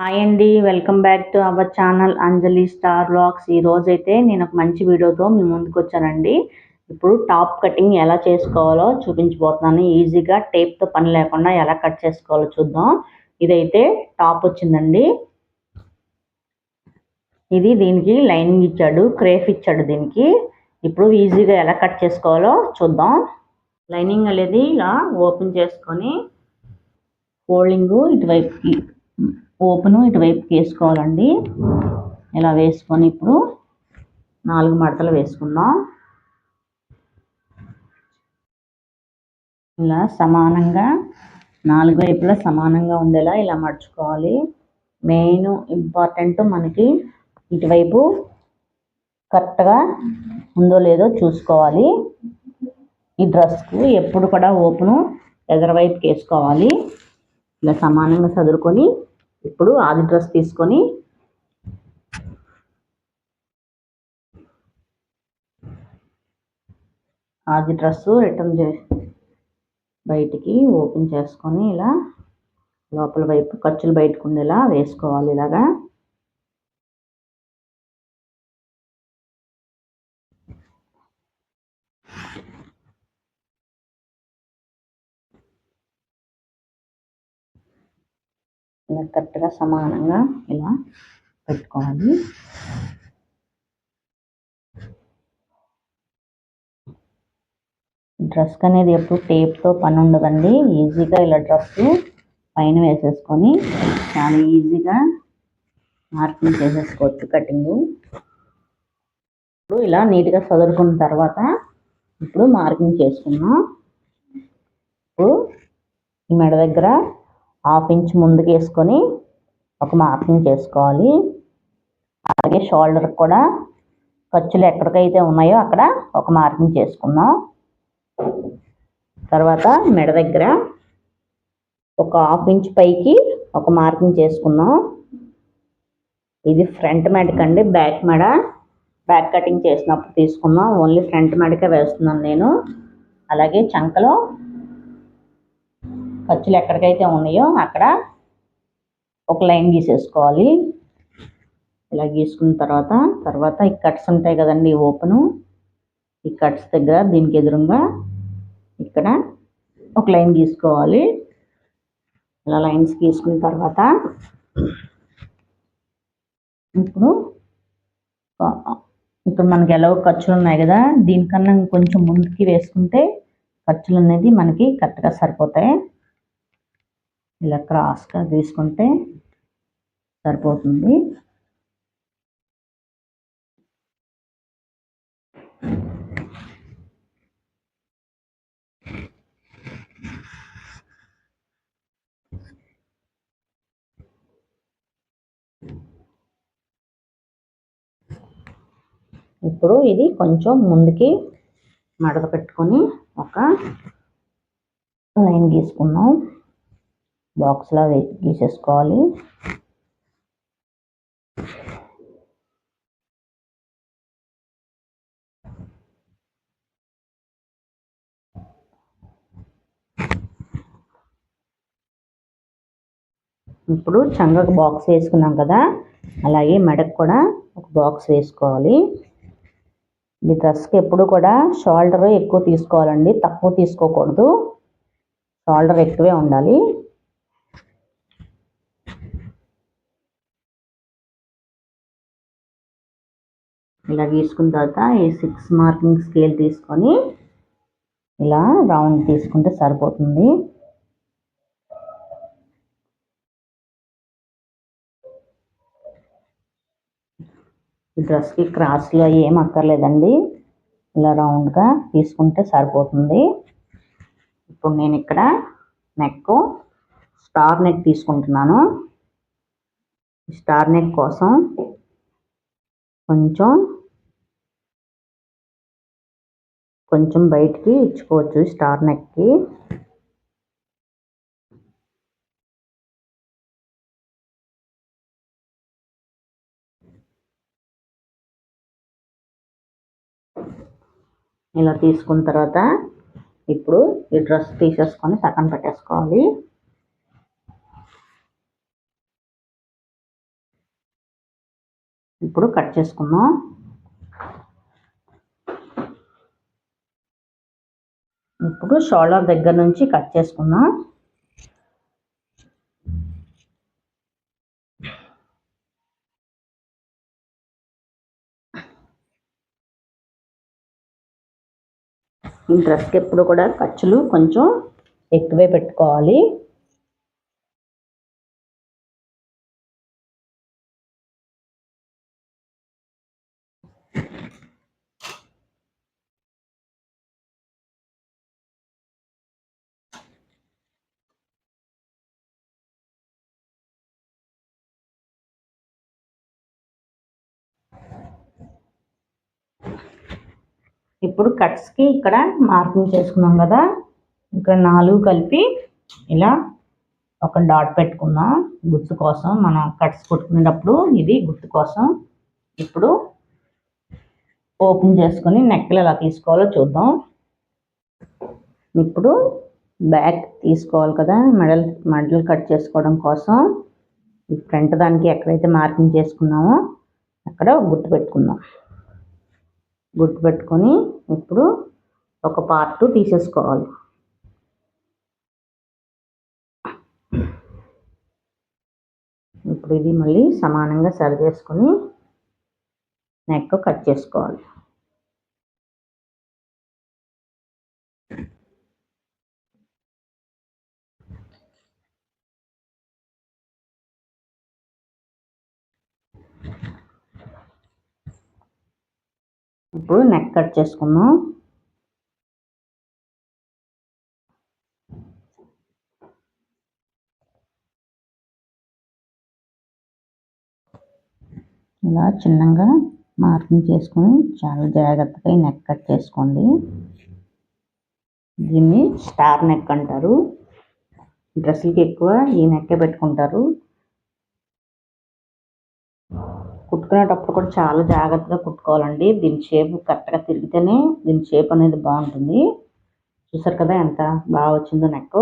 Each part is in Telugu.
హాయ్ అండి welcome back to our channel Anjali star vlogs ఈ రోజైతే నేను ఒక మంచి వీడియోతో మీ ముందుకు వచ్చానండి. ఇప్పుడు టాప్ కటింగ్ ఎలా చేసుకోవాలో చూపించబోతున్నాను. ఈజీగా టేప్తో పని లేకుండా ఎలా కట్ చేసుకోవాలో చూద్దాం. ఇదైతే టాప్ వచ్చిందండి. ఇది దీనికి లైనింగ్ ఇచ్చాడు క్రేఫ్ ఇచ్చాడు దీనికి. ఇప్పుడు ఈజీగా ఎలా కట్ చేసుకోవాలో చూద్దాం. లైనింగ్ అనేది ఇలా ఓపెన్ చేసుకొని ఫోల్డింగ్ ఇటువైపుకి ఓపెను ఇటువైపుకి వేసుకోవాలండి. ఇలా వేసుకొని ఇప్పుడు నాలుగు మడతలు వేసుకుందాం. ఇలా సమానంగా నాలుగు వైపులా సమానంగా ఉండేలా ఇలా మడుచుకోవాలి. మెయిన్ ఇంపార్టెంట్ మనకి ఇటువైపు కరెక్ట్గా ఉందో లేదో చూసుకోవాలి. ఈ డ్రెస్కు ఎప్పుడు కూడా ఓపెను ఎదరవైపుకి వేసుకోవాలి. ఇలా సమానంగా చదువుకొని ఇప్పుడు ఆది డ్రెస్ తీసుకొని ఆది డ్రెస్ రిటర్న్ చే బయటికి ఓపెన్ చేసుకొని ఇలా లోపల వైపు ఖర్చులు బయటకు ఉండేలా వేసుకోవాలి ఇలాగా. ఇలా కరెక్ట్గా సమానంగా ఇలా పెట్టుకోవాలి. డ్రెస్ అనేది ఎప్పుడు టేప్తో పని ఉండదండి. ఈజీగా ఇలా డ్రెస్ పైన వేసేసుకొని చాలా ఈజీగా మార్కింగ్ చేసేసుకోవచ్చు కటింగ్. ఇప్పుడు ఇలా నీట్గా చదువుకున్న తర్వాత ఇప్పుడు మార్కింగ్ చేసుకున్నాం ఇప్పుడు ఈ మెడ దగ్గర హాఫ్ ఇంచ్ ముందుకు వేసుకొని ఒక మార్కింగ్ చేసుకోవాలి. అలాగే షోల్డర్ కూడా ఖర్చులు ఎక్కడికైతే ఉన్నాయో అక్కడ ఒక మార్కింగ్ చేసుకుందాం. తర్వాత మెడ దగ్గర ఒక హాఫ్ ఇంచ్ పైకి ఒక మార్కింగ్ చేసుకుందాం. ఇది ఫ్రంట్ మెడకండి అండి బ్యాక్ మెడ. బ్యాక్ కటింగ్ చేసినప్పుడు తీసుకుందాం. ఓన్లీ ఫ్రంట్ మెడకే వేస్తున్నాను నేను. అలాగే చంకలో ఖర్చులు ఎక్కడికైతే ఉన్నాయో అక్కడ ఒక లైన్ గీసేసుకోవాలి. ఇలా గీసుకున్న తర్వాత తర్వాత ఈ కట్స్ ఉంటాయి కదండి ఓపెను. ఈ కట్స్ దగ్గర దీనికి ఎదురుగా ఇక్కడ ఒక లైన్ గీసుకోవాలి. ఇలా లైన్స్ గీసుకున్న తర్వాత ఇప్పుడు ఇప్పుడు మనకి ఎలా ఖర్చులు ఉన్నాయి కదా దీనికన్నా కొంచెం ముందుకి వేసుకుంటే ఖర్చులు అనేది మనకి కరెక్ట్గా సరిపోతాయి. ఇలా క్రాస్గా తీసుకుంటే సరిపోతుంది. ఇప్పుడు ఇది కొంచెం ముందుకి మడత పెట్టుకొని ఒక లైన్ గీసుకున్నాం బాక్స్లా గీసేసుకోవాలి. ఇప్పుడు చంగకు బాక్స్ వేసుకున్నాం కదా అలాగే మెడకు కూడా ఒక బాక్స్ వేసుకోవాలి. ఈ డ్రెస్కి ఎప్పుడు కూడా షోల్డర్ ఎక్కువ తీసుకోవాలండి తక్కువ తీసుకోకూడదు. షోల్డర్ ఎక్కువే ఉండాలి. ఇలా గీసుకున్న తర్వాత ఈ సిక్స్ మార్కింగ్ స్కేల్ తీసుకొని ఇలా రౌండ్ తీసుకుంటే సరిపోతుంది. ఈ డ్రెస్కి క్రాస్లో ఏం అక్కర్లేదండి. ఇలా రౌండ్గా తీసుకుంటే సరిపోతుంది. ఇప్పుడు నేను ఇక్కడ నెక్ స్టార్ నెక్ తీసుకుంటున్నాను. స్టార్ నెక్ కోసం కొంచెం కొంచెం బయటికి ఇచ్చుకోవచ్చు స్టార్ నెక్కి. ఇలా తీసుకున్న తర్వాత ఇప్పుడు ఈ డ్రెస్ తీసేసుకొని సగం పెట్టేసుకోవాలి. ఇప్పుడు కట్ చేసుకుందాం. ఇప్పుడు షోల్డర్ దగ్గర నుంచి కట్ చేసుకుందాం. ఈ డ్రెస్కి ఎప్పుడు కూడా ఖర్చులు కొంచెం ఎక్కువే పెట్టుకోవాలి. ఇప్పుడు కట్స్కి ఇక్కడ మార్కింగ్ చేసుకున్నాం కదా. ఇక్కడ నాలుగు కలిపి ఇలా ఒక డాట్ పెట్టుకుందాం. గుర్తు కోసం మనం కట్స్ కొట్టుకునేటప్పుడు ఇది గుర్తు కోసం. ఇప్పుడు ఓపెన్ చేసుకొని నెక్లు ఎలా తీసుకోవాలో చూద్దాం. ఇప్పుడు బ్యాక్ తీసుకోవాలి కదా మెడల్ మెడల్ కట్ చేసుకోవడం కోసం. ఈ ఫ్రంట్ దానికి ఎక్కడైతే మార్కింగ్ చేసుకున్నామో అక్కడ గుర్తు పెట్టుకుందాం. గుర్తు పెట్టుకొని ఇప్పుడు ఒక పార్ట్ తీసేసుకోవాలి. ఇప్పుడు ఇది మళ్ళీ సమానంగా సరి చేసుకొని నెక్ కట్ చేసుకోవాలి. ఇప్పుడు నెక్ కట్ చేసుకుందాం. ఇలా చిన్నగా మార్కింగ్ చేసుకొని చాలా జాగ్రత్తగా నెక్ కట్ చేసుకోండి. దీన్ని స్టార్ నెక్ అంటారు. డ్రెస్సులకి ఎక్కువ ఈ నెక్కే పెట్టుకుంటారు. కుట్టుకునేటప్పుడు కూడా చాలా జాగ్రత్తగా కుట్టుకోవాలండి. దీని షేప్ కరెక్ట్గా తిరిగితేనే దీని షేప్ అనేది బాగుంటుంది. చూసారు కదా ఎంత బాగా వచ్చిందో నెక్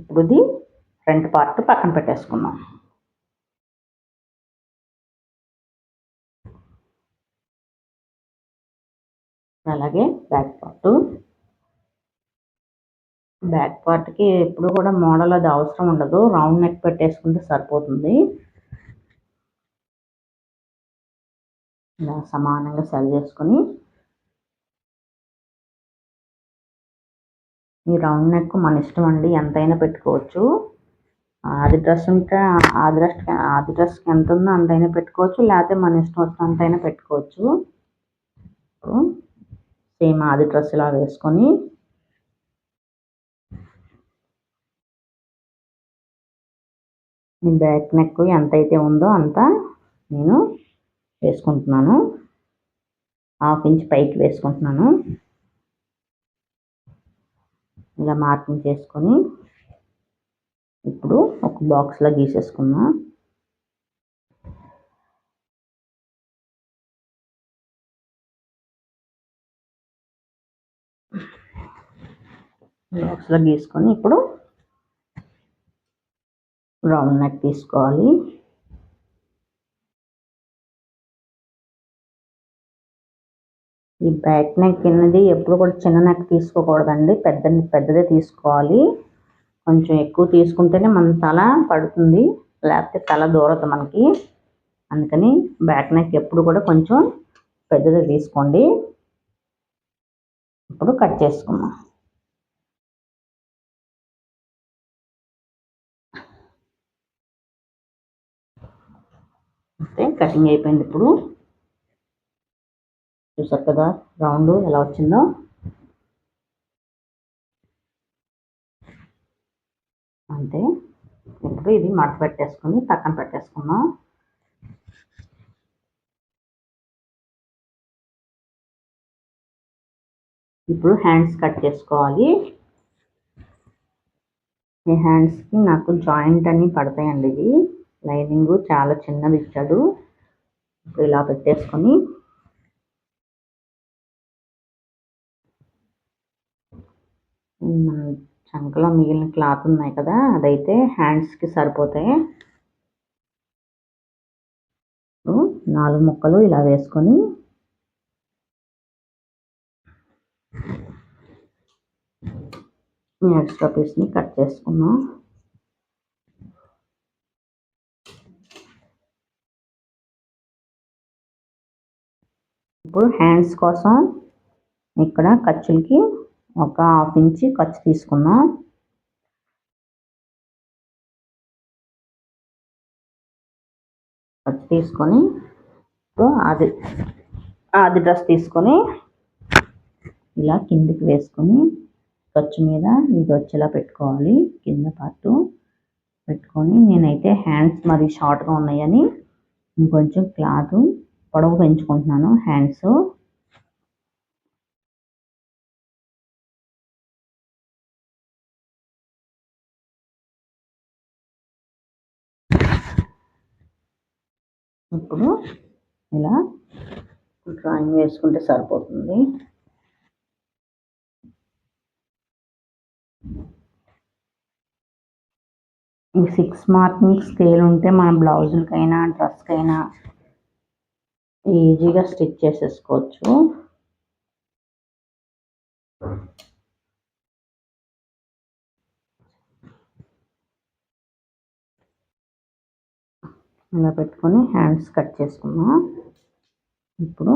ఇప్పుడు ఇది ఫ్రంట్ పార్ట్ పక్కన పెట్టేసుకున్నాం అలాగే బ్యాక్ పార్ట్ బ్యాక్ పార్ట్కి ఎప్పుడు కూడా మోడల్ అది అవసరం ఉండదు. రౌండ్ నెక్ పెట్టేసుకుంటే సరిపోతుంది. ఇలా సమానంగా సరి చేసుకొని ఈ రౌండ్ నెక్ మన ఇష్టం అండి ఎంతైనా పెట్టుకోవచ్చు. ఆది డ్రెస్ ఉంటే ఆది డ్రెస్ ఆది డ్రెస్కి ఎంత ఉందో అంతైనా పెట్టుకోవచ్చు లేకపోతే మన ఇష్టం వచ్చినంతైనా పెట్టుకోవచ్చు. సేమ్ ఆది డ్రెస్ ఇలా వేసుకొని బ్యాక్ నెక్ ఎంత అయితే ఉందో అంత నేను వేసుకుంటున్నాను. హాఫ్ ఇంచ్ పైకి వేసుకుంటున్నాను. ఇలా మార్కింగ్ చేసుకొని ఇప్పుడు ఒక బాక్స్లో గీసేసుకుందాం. బాక్స్లో గీసుకొని ఇప్పుడు రౌండ్ నెక్ తీసుకోవాలి. ఈ బ్యాక్ నెక్ కిందది ఎప్పుడు కూడా చిన్న నెక్ తీసుకోకూడదండి. పెద్ద పెద్దదే తీసుకోవాలి. కొంచెం ఎక్కువ తీసుకుంటేనే మన తల పడుతుంది. లేకపోతే తల దూరదు మనకి. అందుకని బ్యాక్ నెక్ ఎప్పుడు కూడా కొంచెం పెద్దదే తీసుకోండి. ఇప్పుడు కట్ చేసుకుందాం. అంటే కటింగ్ అయిపోయింది ఇప్పుడు. చూసారు కదా రౌండ్ ఎలా వచ్చిందో. అంతే. ఇప్పుడు ఇది మడత పెట్టేసుకొని పక్కన పెట్టేసుకున్నాం ఇప్పుడు హ్యాండ్స్ కట్ చేసుకోవాలి. ఈ హ్యాండ్స్కి నాకు జాయింట్ అని పడతాయండి ఇది లైనింగ్ చాలా చిన్నది ఇచ్చాడు. ఇప్పుడు ఇలా పెట్టేసుకొని మన చంకలో మిగిలిన క్లాత్ ఉన్నాయి కదా అదైతే హ్యాండ్స్కి సరిపోతాయి. నాలుగు ముక్కలు ఇలా వేసుకొని ఎక్స్ట్రా పీస్ని కట్ చేసుకున్నాం ఇప్పుడు హ్యాండ్స్ కోసం ఇక్కడ ఖర్చులకి ఒక హాఫ్ ఇంచి ఖర్చు తీసుకుందాం. ఖర్చు తీసుకొని అది అది డ్రెస్ తీసుకొని ఇలా కిందికి వేసుకొని ఖర్చు మీద ఇది వచ్చేలా పెట్టుకోవాలి. కింద పాటు పెట్టుకొని నేనైతే హ్యాండ్స్ మరి షార్ట్గా ఉన్నాయని ఇంకొంచెం క్లాత్ పొడవు పెంచుకుంటున్నాను హ్యాండ్స్. ఇప్పుడు ఇలా డ్రాయింగ్ వేసుకుంటే సరిపోతుంది. ఈ సిక్స్ మార్కింగ్ స్కేల్ ఉంటే మన బ్లౌజులకైనా డ్రెస్కైనా ఈజీగా స్టిచ్ చేసేసుకోవచ్చు. ఇలా పెట్టుకొని హ్యాండ్స్ కట్ చేసుకున్నాం ఇప్పుడు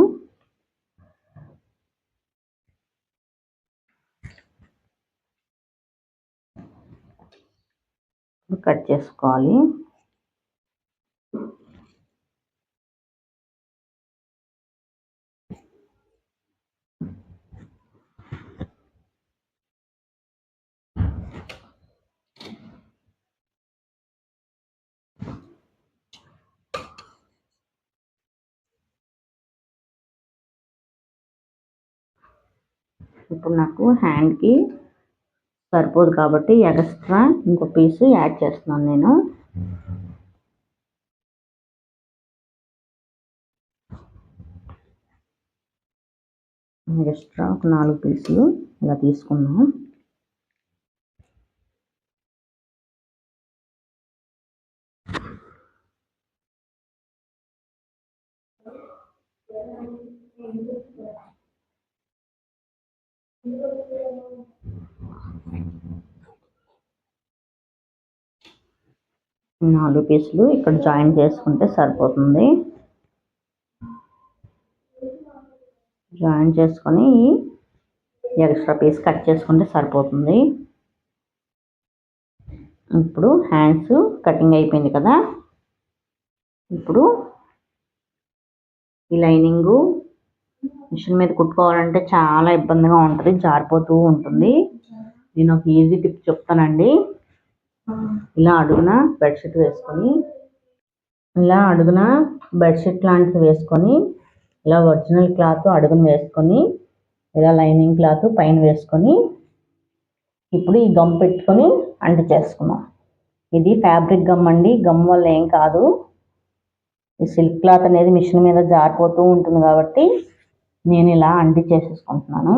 కట్ చేసుకోవాలి. ఇప్పుడు నాకు హ్యాండ్కి సరిపోదు కాబట్టి ఎక్స్ట్రా ఇంకో పీసు యాడ్ చేస్తున్నాను నేను. ఎక్స్ట్రా ఒక నాలుగు పీసులు ఇలా తీసుకున్నాం నాలుగు పీసులు ఇక్కడ జాయిన్ చేసుకుంటే సరిపోతుంది. జాయిన్ చేసుకొని ఎక్స్ట్రా పీస్ కట్ చేసుకుంటే సరిపోతుంది. ఇప్పుడు హ్యాండ్స్ కటింగ్ అయిపోయింది కదా. ఇప్పుడు ఈ లైనింగు మిషన్ మీద కుట్టుకోవాలంటే చాలా ఇబ్బందిగా ఉంటుంది జారిపోతూ ఉంటుంది. నేను ఒక ఈజీ టిప్ చెప్తానండి. ఇలా అడుగున బెడ్షీట్ వేసుకొని ఇలా అడుగున బెడ్షీట్ లాంటిది వేసుకొని ఇలా ఒరిజినల్ క్లాత్ అడుగున వేసుకొని ఇలా లైనింగ్ క్లాత్ పైన వేసుకొని ఇప్పుడు ఈ గమ్ పెట్టుకొని అంటి చేసుకున్నాం ఇది ఫ్యాబ్రిక్ గమ్ అండి. గమ్ వల్ల ఏం కాదు. ఈ సిల్క్ క్లాత్ అనేది మిషన్ మీద జారిపోతూ ఉంటుంది కాబట్టి నేను ఇలా అంటి చేసేసుకుంటున్నాను.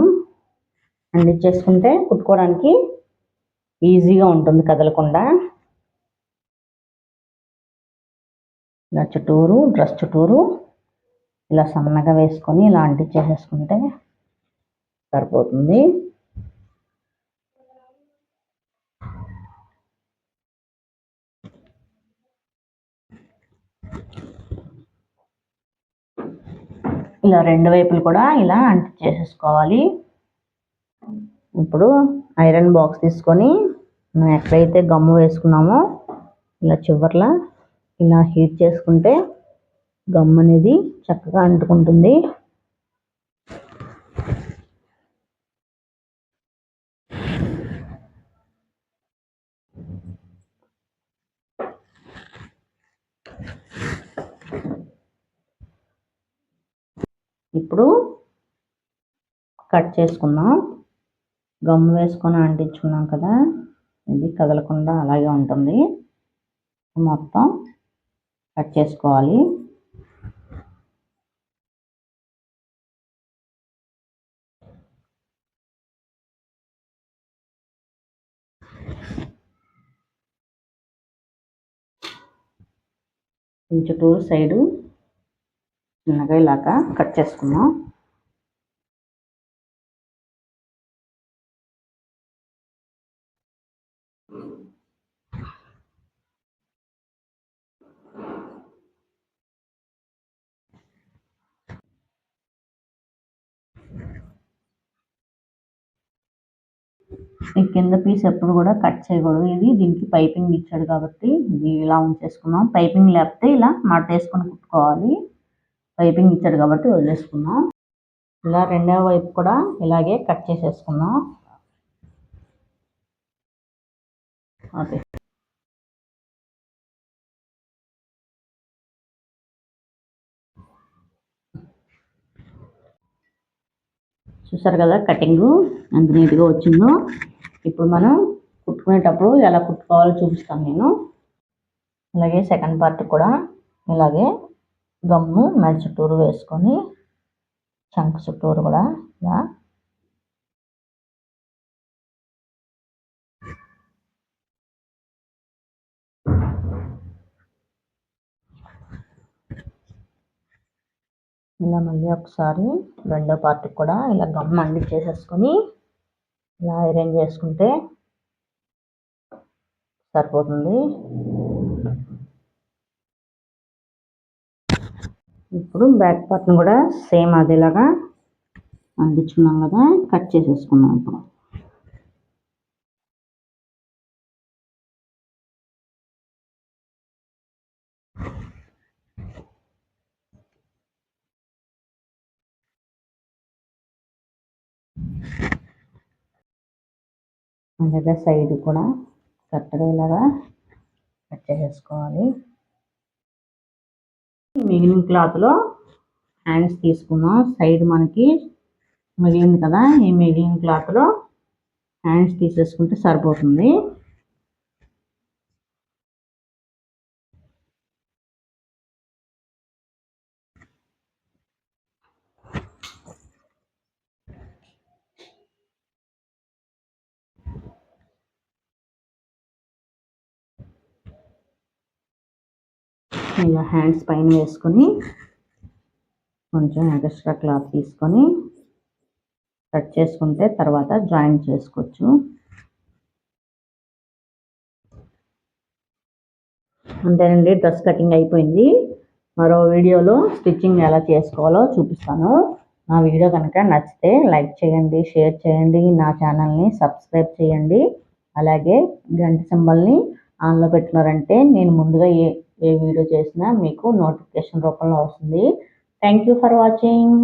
అంటి చేసుకుంటే కుట్టుకోవడానికి ఈజీగా ఉంటుంది కదలకుండా. ఇలా చుట్టూరు డ్రెస్ చుట్టూరు ఇలా సన్నగా వేసుకొని ఇలా అంటించేసేసుకుంటే సరిపోతుంది. ఇలా రెండు వైపులు కూడా ఇలా అంటించేసేసుకోవాలి ఇప్పుడు ఐరన్ బాక్స్ తీసుకొని మనం ఎక్కడైతే గమ్ము వేసుకున్నామో ఇలా చివర్లా ఇలా హీట్ చేసుకుంటే గమ్ అనేది చక్కగా అంటుకుంటుంది. ఇప్పుడు కట్ చేసుకుందాం. గమ్ వేసుకొని అంటించుకున్నాం కదా ఇది కదలకుండా అలాగే ఉంటుంది. మొత్తం కట్ చేసుకోవాలి. చుట్టూరు సైడు చిన్నగా ఇలాగా కట్ చేసుకున్నాం ఈ కింద పీస్ ఎప్పుడు కూడా కట్ చేయకూడదు. ఇది దీనికి పైపింగ్ ఇచ్చాడు కాబట్టి ఇది ఇలా ఉంచేసుకున్నాం పైపింగ్ లేకపోతే ఇలా మాట వేసుకొని కుట్టుకోవాలి. పైపింగ్ ఇచ్చాడు కాబట్టి వదిలేసుకున్నాం. ఇలా రెండవ వైపు కూడా ఇలాగే కట్ చేసేసుకున్నాం. ఓకే. చూసారు కదా కటింగ్ ఎంత నీట్గా వచ్చిందో. ఇప్పుడు మనం కుట్టుకునేటప్పుడు ఎలా కుట్టుకోవాలో చూపిస్తాను నేను. అలాగే సెకండ్ పార్ట్ కూడా ఇలాగే గమ్ము మెడ చుట్టూరు వేసుకొని చంక చుట్టూరు కూడా ఇలా. ఇలా మళ్ళీ ఒకసారి రెండో పార్ట్ కూడా ఇలా గమ్ చేసేసుకొని ఇలా ఐరన్ చేసుకుంటే సరిపోతుంది. ఇప్పుడు బ్యాక్ పార్ట్ని కూడా సేమ్ అదేలాగా అందించుకున్నాం కదా కట్ చేసేసుకున్నాం ఇప్పుడు. అలాగే సైడ్ కూడా కరెక్ట్గా ఇలాగా కట్ చేసేసుకోవాలి. మిగిలిన క్లాత్లో హ్యాండ్స్ తీసుకుందాం. సైడ్ మనకి మిగిలింది కదా ఈ మిగిలిన క్లాత్లో హ్యాండ్స్ తీసేసుకుంటే సరిపోతుంది. ఇలా హ్యాండ్స్ పైన వేసుకొని కొంచెం ఎక్స్ట్రా క్లాత్ తీసుకొని కట్ చేసుకుంటే తర్వాత జాయిన్ చేసుకోవచ్చు. అంతేనండి డ్రెస్ కటింగ్ అయిపోయింది. మరో వీడియోలో స్టిచ్చింగ్ ఎలా చేసుకోవాలో చూపిస్తాను. నా వీడియో కనుక నచ్చితే లైక్ చేయండి షేర్ చేయండి నా ఛానల్ని సబ్స్క్రైబ్ చేయండి. అలాగే గంట సింబల్ని ఆన్లో పెట్టినారంటే నేను ముందుగా ఏ ఏ వీడియో చేసినా మీకు నోటిఫికేషన్ రూపంలో వస్తుంది. Thank you for watching